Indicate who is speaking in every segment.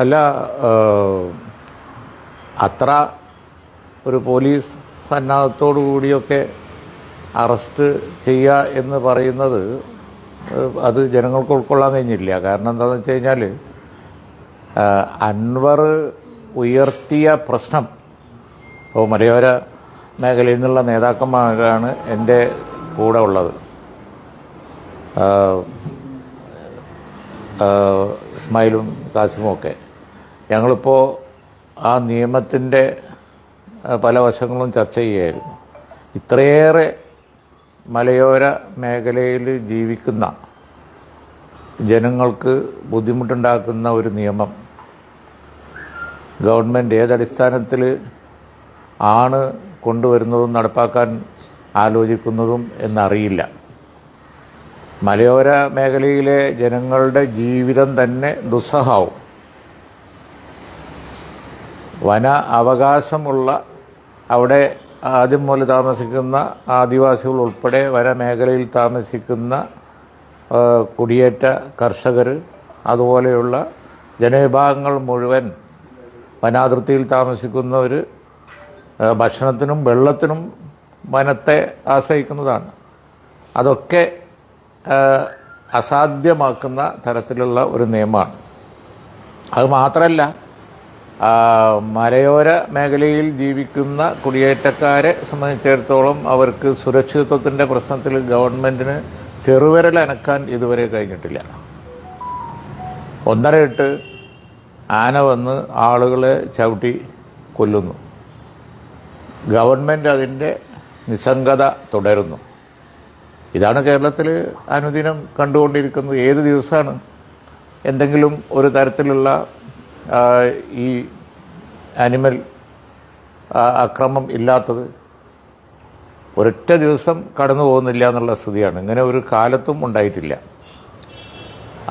Speaker 1: അല്ല അത്ര ഒരു പോലീസ് സന്നാഹത്തോടു കൂടിയൊക്കെ അറസ്റ്റ് ചെയ്യുക എന്ന് പറയുന്നത് അത് ജനങ്ങൾക്ക് ഉൾക്കൊള്ളാൻ കഴിഞ്ഞില്ല. കാരണം എന്താണെന്ന് വെച്ച് കഴിഞ്ഞാൽ അൻവർ ഉയർത്തിയ പ്രശ്നം ഇപ്പോൾ മലയോര മേഖലയിൽ നിന്നുള്ള നേതാക്കന്മാരാണ് എന്റെ കൂടെ ഉള്ളത്. ഇസ്മായിലും കാസിമും ഒക്കെ. ഞങ്ങളിപ്പോൾ ആ നിയമത്തിന്റെ പല വശങ്ങളും ചർച്ച ചെയ്യുമായിരുന്നു ഇത്രയേറെ മലയോര മേഖലയിൽ ജീവിക്കുന്ന ജനങ്ങൾക്ക് ബുദ്ധിമുട്ടുണ്ടാക്കുന്ന ഒരു നിയമം ഗവൺമെന്റ് ഏതടിസ്ഥാനത്തിൽ ആണ് കൊണ്ടുവരുന്നതും നടപ്പാക്കാൻ ആലോചിക്കുന്നതും എന്നറിയില്ല. മലയോര മേഖലയിലെ ജനങ്ങളുടെ ജീവിതം തന്നെ ദുസ്സഹാവും. വന അവകാശമുള്ള അവിടെ ആദ്യം മുതൽ താമസിക്കുന്ന ആദിവാസികൾ ഉൾപ്പെടെ വനമേഖലയിൽ താമസിക്കുന്ന കുടിയേറ്റ കർഷകർ അതുപോലെയുള്ള ജനവിഭാഗങ്ങൾ മുഴുവൻ വനാതിർത്തിയിൽ താമസിക്കുന്നവർ ഭക്ഷണത്തിനും വെള്ളത്തിനും വനത്തെ ആശ്രയിക്കുന്നതാണ്. അതൊക്കെ അസാധ്യമാക്കുന്ന തരത്തിലുള്ള ഒരു നിയമമാണ്. അത് മാത്രമല്ല മലയോര മേഖലയിൽ ജീവിക്കുന്ന കുടിയേറ്റക്കാരെ സംബന്ധിച്ചിടത്തോളം അവർക്ക് സുരക്ഷിതത്വത്തിന്റെ പ്രശ്നത്തിൽ ഗവൺമെന്റിന് ചെറുവിരൽ അനക്കാൻ ഇതുവരെ കഴിഞ്ഞിട്ടില്ല. ഒന്നര ഇട്ട് ആന വന്ന് ആളുകളെ ചവിട്ടി കൊല്ലുന്നു. ഗവൺമെന്റ് അതിന്റെ നിസ്സംഗത തുടരുന്നു. ഇതാണ് കേരളത്തിൽ അനുദിനം കണ്ടുകൊണ്ടിരിക്കുന്നത്. ഏത് ദിവസമാണ് എന്തെങ്കിലും ഒരു തരത്തിലുള്ള ഈ അനിമൽ അക്രമം ഇല്ലാത്തത് ഒരൊറ്റ ദിവസം കടന്നു പോകുന്നില്ല എന്നുള്ള സ്ഥിതിയാണ്. ഇങ്ങനെ ഒരു കാലത്തും ഉണ്ടായിട്ടില്ല.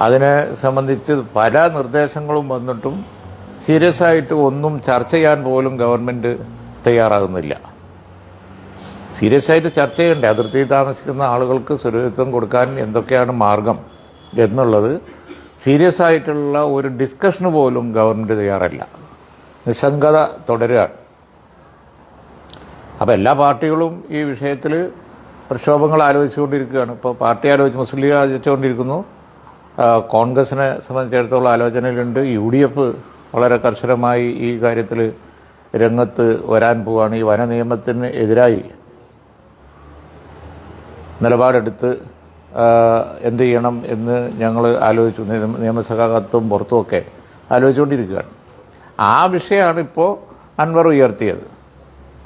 Speaker 1: അതിനെ സംബന്ധിച്ച് പല നിർദ്ദേശങ്ങളും വന്നിട്ടും സീരിയസ് ആയിട്ട് ഒന്നും ചർച്ച ചെയ്യാൻ പോലും ഗവൺമെന്റ് തയ്യാറാകുന്നില്ല. സീരിയസ് ആയിട്ട് ചർച്ച ചെയ്യണ്ടേ അതിർത്തിയിൽ താമസിക്കുന്ന ആളുകൾക്ക് സുരക്ഷിതം കൊടുക്കാൻ എന്തൊക്കെയാണ് മാർഗം എന്നുള്ളത് സീരിയസ് ആയിട്ടുള്ള ഒരു ഡിസ്കഷന് പോലും ഗവൺമെന്റ് തയ്യാറല്ല. നിസ്സംഗത തുടരുകയാണ്. അപ്പോൾ എല്ലാ പാർട്ടികളും ഈ വിഷയത്തിൽ പ്രക്ഷോഭങ്ങൾ ആലോചിച്ചുകൊണ്ടിരിക്കുകയാണ്. ഇപ്പോൾ പാർട്ടി ആലോചിച്ച് മുസ്ലിം ലീഗ് ആലോചിച്ചുകൊണ്ടിരിക്കുന്നു. കോൺഗ്രസിനെ സംബന്ധിച്ചിടത്തോളം ആലോചനയിലുണ്ട്. യു ഡി എഫ് വളരെ കർശനമായി ഈ കാര്യത്തിൽ രംഗത്ത് വരാൻ പോവുകയാണ് ഈ വന നിയമത്തിന് എതിരായി നിലപാടെടുത്ത് എന്ത് ചെയ്യണം എന്ന് ഞങ്ങൾ ആലോചിച്ചു. നിയമ- നിയമസഭകത്തും പുറത്തുമൊക്കെ ആലോചിച്ചുകൊണ്ടിരിക്കുകയാണ്. ആ വിഷയമാണ് ഇപ്പോൾ അൻവർ ഉയർത്തിയത്.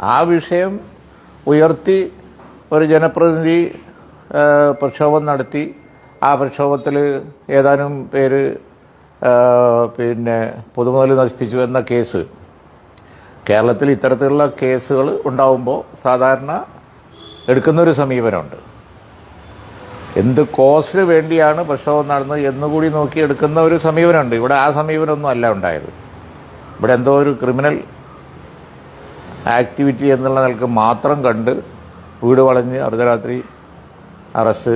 Speaker 1: ആ വിഷയം ഉയർത്തി ഒരു ജനപ്രതിനിധി പ്രക്ഷോഭം നടത്തി. ആ പ്രക്ഷോഭത്തിൽ ഏതാനും പേര് പിന്നെ പൊതുമുതൽ നശിപ്പിച്ചു എന്ന കേസ്. കേരളത്തിൽ ഇത്തരത്തിലുള്ള കേസുകൾ ഉണ്ടാവുമ്പോൾ സാധാരണ എടുക്കുന്നൊരു സമീപനമുണ്ട്. എന്ത് കോസ്റ്റിന് വേണ്ടിയാണ് പ്രക്ഷോഭം നടന്നത് എന്നുകൂടി നോക്കി എടുക്കുന്ന ഒരു സമീപനമുണ്ട്. ഇവിടെ ആ സമീപനമൊന്നും അല്ല ഉണ്ടായത്. ഇവിടെ എന്തോ ഒരു ക്രിമിനൽ ആക്ടിവിറ്റി എന്നുള്ള നിലയ്ക്ക് മാത്രം കണ്ട് വീട് വളഞ്ഞ് അർദ്ധരാത്രി അറസ്റ്റ്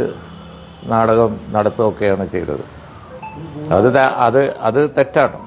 Speaker 1: നാടകം നടത്തുകയൊക്കെയാണ് ചെയ്തത്. അത് അത് അത് തെറ്റാണ്.